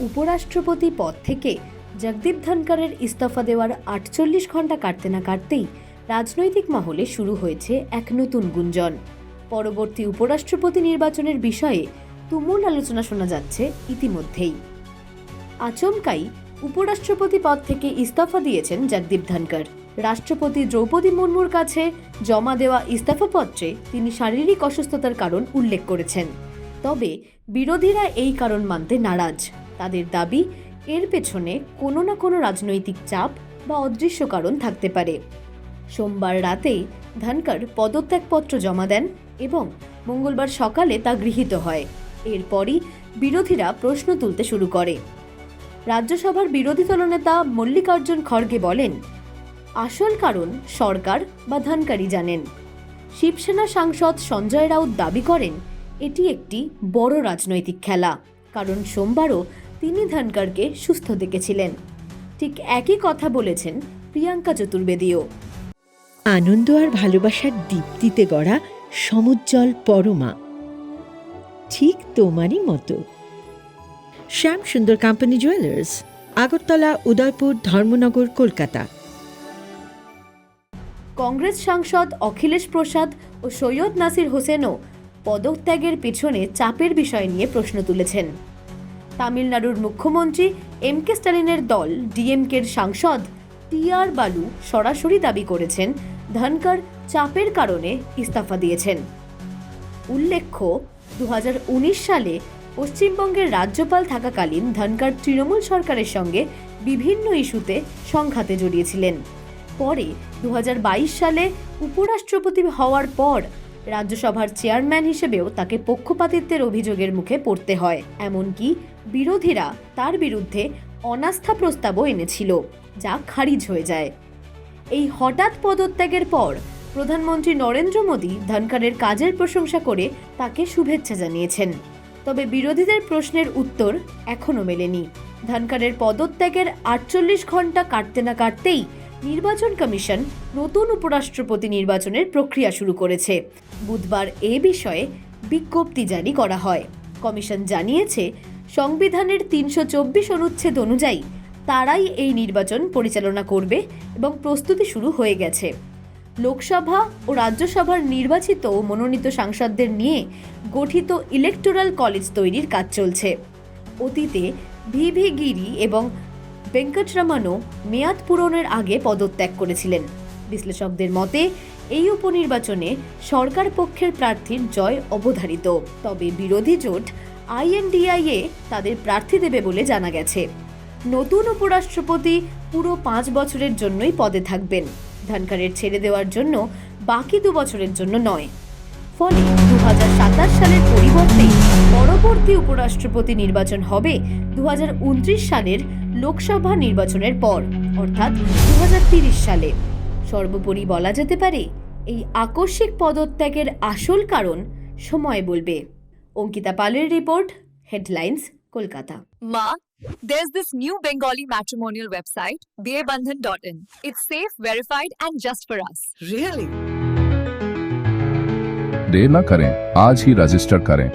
উপরাষ্ট্রপতি পদ থেকে জগদীপ ধনকরের ইস্তফা দেওয়ার আটচল্লিশ ঘণ্টা কাটতে না কাটতেই রাজনৈতিক মহলে শুরু হয়েছে এক নতুন গুঞ্জন। পরবর্তী উপরাষ্ট্রপতি নির্বাচনের বিষয়ে তুমুল আলোচনা শোনা যাচ্ছে ইতিমধ্যেই। আচমকাই উপরাষ্ট্রপতি পদ থেকে ইস্তফা দিয়েছেন জগদীপ ধনকর রাষ্ট্রপতি দ্রৌপদী মুর্মুর কাছে জমা দেওয়া ইস্তফাপত্রে তিনি শারীরিক অসুস্থতার কারণ উল্লেখ করেছেন। তবে বিরোধীরা এই কারণ মানতে নারাজ। তাদের দাবি, এর পেছনে কোনো না কোনো রাজনৈতিক চাপ বা অদৃশ্য কারণ থাকতে পারে। সোমবার রাতেই ধনকর পদত্যাগপত্র জমা দেন এবং মঙ্গলবার সকালে তা গৃহীত হয়। এরপরই বিরোধীরা প্রশ্ন তুলতে শুরু করে। রাজ্যসভার বিরোধী দলনেতা মল্লিকার্জুন খড়গে বলেন, আসল কারণ সরকার বা ধনকারী জানেন। শিবসেনা সাংসদ সঞ্জয় রাউত দাবি করেন, এটি একটি বড় রাজনৈতিক খেলা। কারণ সোমবারও তিনি ধনকরকে সুস্থ দেখেছিলেন। ঠিক একই কথা বলেছেন প্রিয়াঙ্কা চতুর্বেদীও। আনন্দ আর ভালোবাসার দীপ্তিতে গড়া সমুজ্জ্বল পরমা। ঠিক তোমারই মতো। Shyam Sundar company jewellers Agartala Udaipur Dharmanagar Kolkata. Congress সাংসদ অখিলেশ প্রসাদ ও সৈয়দ নাসির হোসেনও পদত্যাগের পেছনে চাপের বিষয় নিয়ে প্রশ্ন তুলেছেন। তামিলনাড়ুর মুখ্যমন্ত্রী এম কে স্ট্যালিনের দল ডিএমকের সাংসদ টি আর বালু সরাসরি দাবি করেছেন ধনকর চাপের কারণে ইস্তফা দিয়েছেন। উল্লেখ্য, দুহাজার উনিশ সালে পশ্চিমবঙ্গের রাজ্যপাল থাকাকালীন ধনকর তৃণমূল সরকারের সঙ্গে বিভিন্ন ইস্যুতে সংঘাতে জড়িয়েছিলেন। পরে দু হাজার বাইশ সালে উপরাষ্ট্রপতি হওয়ার পর রাজ্যসভার চেয়ারম্যান হিসেবেও তাকে পক্ষপাতিত্বের অভিযোগের মুখে পড়তে হয়। এমনকি বিরোধীরা তার বিরুদ্ধে অনাস্থা প্রস্তাবও এনেছিল, যা খারিজ হয়ে যায়। এই হঠাৎ পদত্যাগের পর প্রধানমন্ত্রী নরেন্দ্র মোদী ধনকরের কাজের প্রশংসা করে তাকে শুভেচ্ছা জানিয়েছেন। তবে বিরোধীদের প্রশ্নের উত্তর এখনও মেলেনি। ধনকরের পদত্যাগের আটচল্লিশ ঘণ্টা কাটতে না কাটতেই নির্বাচন কমিশন নতুন উপরাষ্ট্রপতি নির্বাচনের প্রক্রিয়া শুরু করেছে। বুধবার এ বিষয়ে বিজ্ঞপ্তি জারি করা হয়। কমিশন জানিয়েছে, সংবিধানের তিনশো চব্বিশ অনুচ্ছেদ অনুযায়ী তারাই এই নির্বাচন পরিচালনা করবে এবং প্রস্তুতি শুরু হয়ে গেছে। লোকসভা ও রাজ্যসভার নির্বাচিত ও মনোনীত সাংসদদের নিয়ে গঠিত ইলেকটোরাল কলেজ তৈরির কাজ চলছে। অতীতে ভিভি গিরি এবং ভেঙ্কটরমণও মেয়াদ পূরণের আগে পদত্যাগ করেছিলেন। বিশ্লেষকদের মতে, এই উপনির্বাচনে সরকার পক্ষের প্রার্থীর জয় অবধারিত। তবে বিরোধী জোট আইএনডিআইএ তাদের প্রার্থী দেবে বলে জানা গেছে। নতুন উপরাষ্ট্রপতি পুরো পাঁচ বছরের জন্যই পদে থাকবেন। ধনকরের ছেড়ে দেওয়ার জন্য বাকি দু বছরের জন্য নয়। ফলে দু হাজার সাতাশ সালের পরিবর্তে পরবর্তী উপরাষ্ট্রপতি নির্বাচন হবে দু হাজার উনত্রিশ সালের লোকসভা নির্বাচনের পর, অর্থাৎ দু সালে। সর্বোপরি বলা যেতে পারে এই আকস্মিক পদত্যাগের আসল কারণ সময় বলবে অঙ্কিতা পালের report headlines Kolkata Ma, there's this new Bengali matrimonial website, bearbandhan.in. It's safe, verified, and just for us. Really? देर न करें आज ही रजिस्टर करें